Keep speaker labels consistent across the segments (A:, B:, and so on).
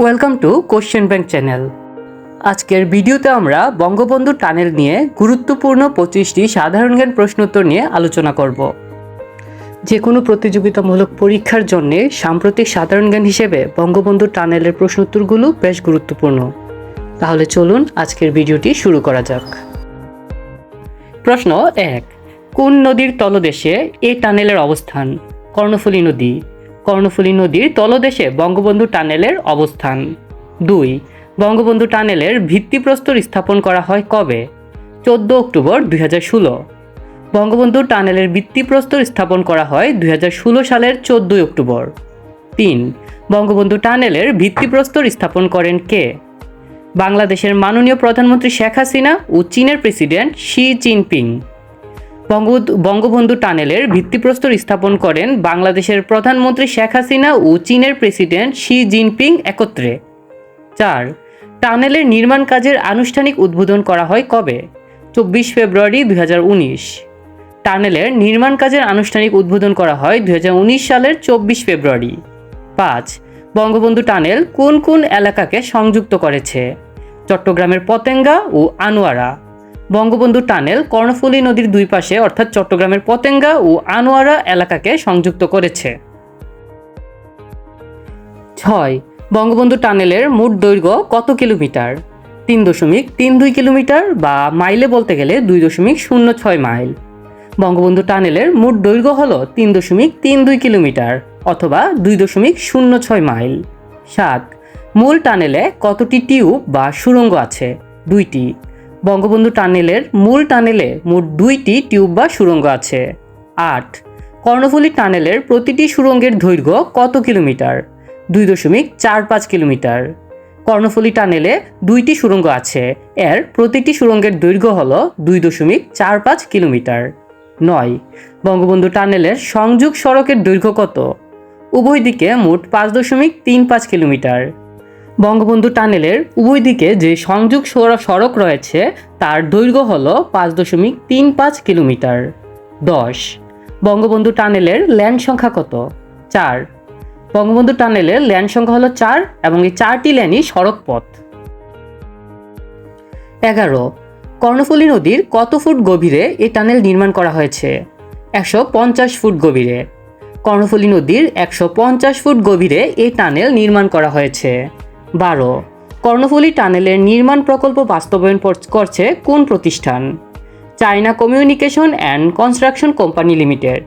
A: Welcome to question bank channel আজকের ভিডিওতে আমরা বঙ্গবন্ধু টানেল নিয়ে গুরুত্বপূর্ণ পঁচিশটি সাধারণ জ্ঞান প্রশ্নোত্তর নিয়ে আলোচনা করব। যে কোনো প্রতিযোগিতামূলক পরীক্ষার জন্য সাম্প্রতিক সাধারণ জ্ঞান হিসেবে বঙ্গবন্ধু টানেলের প্রশ্নোত্তরগুলো বেশ গুরুত্বপূর্ণ। তাহলে চলুন আজকের ভিডিওটি শুরু করা যাক। প্রশ্ন এক, কোন নদীর তলদেশে এই টানেলের অবস্থান? কর্ণফুলী নদী। কর্ণফুলী নদীর তলদেশে বঙ্গবন্ধু টানেলের অবস্থান। দুই, বঙ্গবন্ধু টানেলের ভিত্তিপ্রস্তর স্থাপন করা হয় কবে? চোদ্দ অক্টোবর দুই হাজার ষোলো। বঙ্গবন্ধু টানেলের ভিত্তিপ্রস্তর স্থাপন করা হয় দুই হাজার ষোলো সালের চোদ্দই অক্টোবর। তিন, বঙ্গবন্ধু টানেলের ভিত্তিপ্রস্তর স্থাপন করেন কে? বাংলাদেশের মাননীয় প্রধানমন্ত্রী শেখ হাসিনা ও চীনের প্রেসিডেন্ট শি জিনপিং। বঙ্গবন্ধু টানেলের ভিত্তিপ্রস্তর স্থাপন করেন বাংলাদেশের প্রধানমন্ত্রী শেখ হাসিনা ও চীনের প্রেসিডেন্ট শি জিনপিং একত্রে। চার, টানেলের নির্মাণ কাজের আনুষ্ঠানিক উদ্বোধন করা হয় কবে? চব্বিশ ফেব্রুয়ারি দু হাজার উনিশ। টানেলের নির্মাণ কাজের আনুষ্ঠানিক উদ্বোধন করা হয় দু হাজার উনিশ সালের চব্বিশ ফেব্রুয়ারি। পাঁচ, বঙ্গবন্ধু টানেল কোন কোন এলাকাকে সংযুক্ত করেছে? চট্টগ্রামের পতেঙ্গা ও আনোয়ারা। বঙ্গবন্ধু টানেল কর্ণফুলী নদীর দুই পাশে, অর্থাৎ চট্টগ্রামের পতেঙ্গা ও আনোয়ারা এলাকাকে সংযুক্ত করেছে। ছয়, বঙ্গবন্ধু টানেলের মোট দৈর্ঘ্য কত কিলোমিটার? তিন দশমিক তিন দুই কিলোমিটার বা মাইলে বলতে গেলে দুই দশমিক শূন্য ছয় মাইল। বঙ্গবন্ধু টানেলের মোট দৈর্ঘ্য হল তিন দশমিক তিন দুই কিলোমিটার অথবা দুই দশমিক শূন্য ছয় মাইল। সাত, মূল টানেলে কতটি টিউব বা সুড়ঙ্গ আছে? দুইটি। বঙ্গবন্ধু টানেলের মূল টানেলে মোট দুইটি টিউব বা সুড়ঙ্গ আছে। আট, কর্ণফুলী টানেলের প্রতিটি সুড়ঙ্গের দৈর্ঘ্য কত কিলোমিটার? দুই দশমিক চার পাঁচ কিলোমিটার। কর্ণফুলী টানেলে দুইটি সুড়ঙ্গ আছে, এর প্রতিটি সুড়ঙ্গের দৈর্ঘ্য হল দুই দশমিক চার পাঁচ কিলোমিটার। নয়, বঙ্গবন্ধু টানেলের সংযোগ সড়কের দৈর্ঘ্য কত? উভয় দিকে মোট পাঁচ দশমিক তিন পাঁচ কিলোমিটার। বঙ্গবন্ধু টানেলের উভয় দিকে যে সংযোগ সড়ক সড়ক রয়েছে, তার দৈর্ঘ্য হল পাঁচ দশমিক তিন পাঁচ কিলোমিটার। দশ। বঙ্গবন্ধু টানেলের ল্যান্ড সংখ্যা কত? চার। বঙ্গবন্ধু টানেলের ল্যান্ড সংখ্যা হলো চার এবং এই চারটি ল্যানই সড়ক পথ এগারো। কর্ণফুলী নদীর কত ফুট গভীরে এই টানেল নির্মাণ করা হয়েছে? একশো পঞ্চাশ ফুট গভীরে। কর্ণফুলী নদীর একশো পঞ্চাশ ফুট গভীরে এই টানেল নির্মাণ করা হয়েছে। বারো। কর্ণফুলী টানেলের নির্মাণ প্রকল্প বাস্তবায়ন করছে কোন প্রতিষ্ঠান? China communication and construction company limited.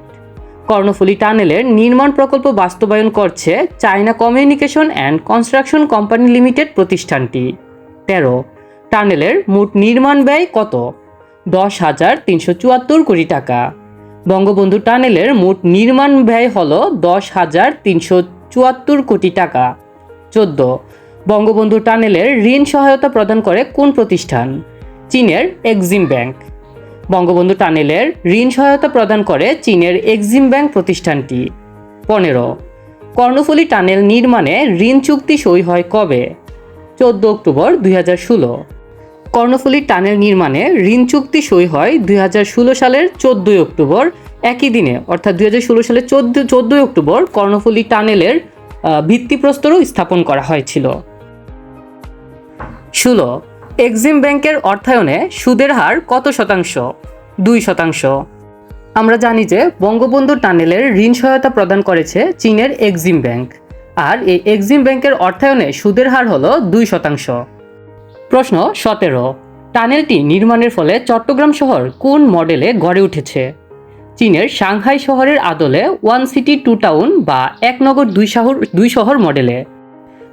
A: Karnaphuli টানেলের নির্মাণ প্রকল্প বাস্তবায়ন করছে China communication and construction company limited প্রতিষ্ঠানটি। তেরো। টানেলের মোট নির্মাণ ব্যয় কত? দশ হাজার তিনশো চুয়াত্তর কোটি টাকা। বঙ্গবন্ধু টানেলের মোট নির্মাণ ব্যয় হল দশ হাজার তিনশো চুয়াত্তর কোটি টাকা। চোদ্দ। বঙ্গবন্ধু টানেলের ঋণ সহায়তা প্রদান করে কোন প্রতিষ্ঠান? চীনের এক্সিম ব্যাংক। বঙ্গবন্ধু টানেলের ঋণ সহায়তা প্রদান করে চীনের এক্সিম ব্যাংক প্রতিষ্ঠানটি। পনেরো, কর্ণফুলী টানেল নির্মাণে ঋণ চুক্তি সই হয় কবে? চোদ্দ অক্টোবর দুই হাজার ষোলো। কর্ণফুলী টানেল নির্মাণে ঋণ চুক্তি সই হয় দুই হাজার ষোলো সালের চোদ্দোই অক্টোবর একই দিনে, অর্থাৎ দুই হাজার ষোলো সালের চোদ্দ, চোদ্দোই অক্টোবর কর্ণফুলী টানেলের ভিত্তিপ্রস্তরও স্থাপন করা হয়েছিল। ষোলো এক্সিম ব্যাংকের অর্থায়নে সুদের হার কত শতাংশ? দুই শতাংশ। আমরা জানি যে বঙ্গবন্ধু টানেলের ঋণ সহায়তা প্রদান করেছে চীনের এক্সিম ব্যাংক, আর এই এক্সিম ব্যাংকের অর্থায়নে সুদের হার হলো দুই শতাংশ। প্রশ্ন সতেরো, টানেলটি নির্মাণের ফলে চট্টগ্রাম শহর কোন মডেলে গড়ে উঠেছে? চীনের সাংহাই শহরের আদলে ওয়ান সিটি টু টাউন বা এক নগর দুই শহর দুই শহর মডেলে।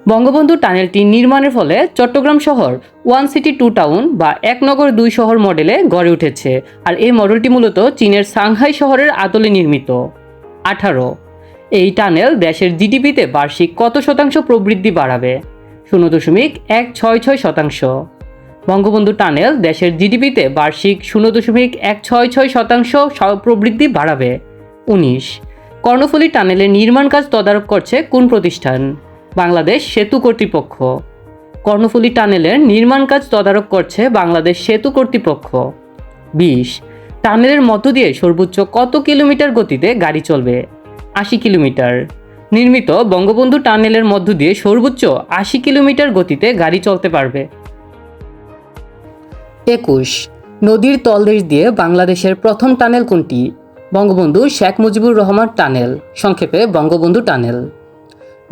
A: বঙ্গবন্ধু টানেলটি নির্মাণের ফলে চট্টগ্রাম শহর, ওয়ান সিটি টু টাউন বা এক নগর দুই শহর মডেলে গড়ে উঠেছে। আর এই মডেলটি মূলত চীনের সাংহাই শহরের আদলে নির্মিত। আঠারো। এই টানেল দেশের জিডিপিতে বার্ষিক কত শতাংশ প্রবৃদ্ধি বাড়াবে? শূন্য দশমিক এক ছয় ছয় শতাংশ। বঙ্গবন্ধু টানেল দেশের জিডিপিতে বার্ষিক শূন্য দশমিক এক ছয় ছয় শতাংশ প্রবৃদ্ধি বাড়াবে। উনিশ। কর্ণফুলী টানেলের নির্মাণ কাজ তদারক করছে কোন প্রতিষ্ঠান? বাংলাদেশ সেতু কর্তৃপক্ষ। কর্ণফুলী টানেলের নির্মাণ কাজ তদারক করছে বাংলাদেশ সেতু কর্তৃপক্ষ। বিশ, টানেলের মধ্য দিয়ে সর্বোচ্চ কত কিলোমিটার গতিতে গাড়ি চলবে? আশি কিলোমিটার। নির্মিত বঙ্গবন্ধু টানেলের মধ্য দিয়ে সর্বোচ্চ আশি কিলোমিটার গতিতে গাড়ি চলতে পারবে। একুশ, নদীর তলদেশ দিয়ে বাংলাদেশের প্রথম টানেল কোনটি? বঙ্গবন্ধু শেখ মুজিবুর রহমান টানেল। সংক্ষেপে বঙ্গবন্ধু টানেল।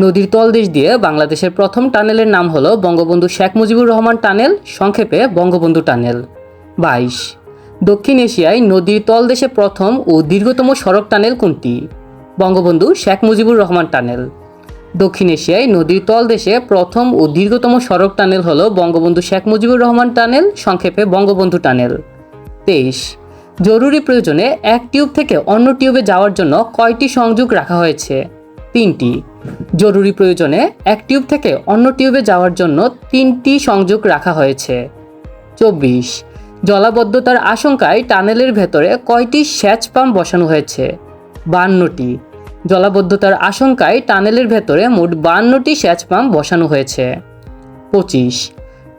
A: নদীর তলদেশ দিয়ে বাংলাদেশের প্রথম টানেলের নাম হলো বঙ্গবন্ধু শেখ মুজিবুর রহমান টানেল, সংক্ষেপে বঙ্গবন্ধু টানেল। বাইশ। দক্ষিণ এশিয়ায় নদীর তলদেশে প্রথম ও দীর্ঘতম সড়ক টানেল কোনটি? বঙ্গবন্ধু শেখ মুজিবুর রহমান টানেল। দক্ষিণ এশিয়ায় নদীর তলদেশে প্রথম ও দীর্ঘতম সড়ক টানেল হলো বঙ্গবন্ধু শেখ মুজিবুর রহমান টানেল, সংক্ষেপে বঙ্গবন্ধু টানেল। তেইশ। জরুরি প্রয়োজনে এক টিউব থেকে অন্য টিউবে যাওয়ার জন্য কয়টি সংযোগ রাখা হয়েছে? তিনটি জরুরি প্রয়োজনে এক টিউব থেকে অন্য টিউবে যাওয়ার জন্য তিনটি সংযোগ রাখা হয়েছে। চব্বিশ জলাবদ্ধতার আশঙ্কায় টানেলের ভেতরে কয়টি সেচ পাম্প বসানো হয়েছে? বান্নটি জলাবদ্ধতার আশঙ্কায় টানেলের ভেতরে মোট বান্নটি সেচ পাম্প বসানো হয়েছে। পঁচিশ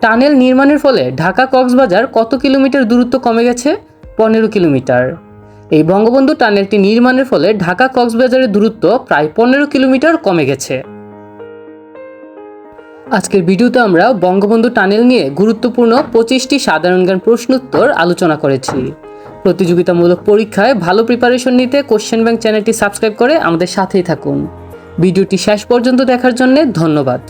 A: টানেল নির্মাণের ফলে ঢাকা কক্সবাজার কত কিলোমিটার দূরত্ব কমে গেছে? পনেরো কিলোমিটার। এই বঙ্গবন্ধু টানেলটি নির্মাণের ফলে ঢাকা কক্সবাজারের দূরত্ব প্রায় পনেরো কিলোমিটার কমে গেছে। আজকের ভিডিওতে আমরা বঙ্গবন্ধু টানেল নিয়ে গুরুত্বপূর্ণ পঁচিশটি সাধারণ জ্ঞান প্রশ্নোত্তর আলোচনা করেছি। প্রতিযোগিতামূলক পরীক্ষায় ভালো প্রিপারেশন নিতে কোশ্চেন ব্যাংক চ্যানেলটি সাবস্ক্রাইব করে আমাদের সাথেই থাকুন। ভিডিওটি শেষ পর্যন্ত দেখার জন্য ধন্যবাদ।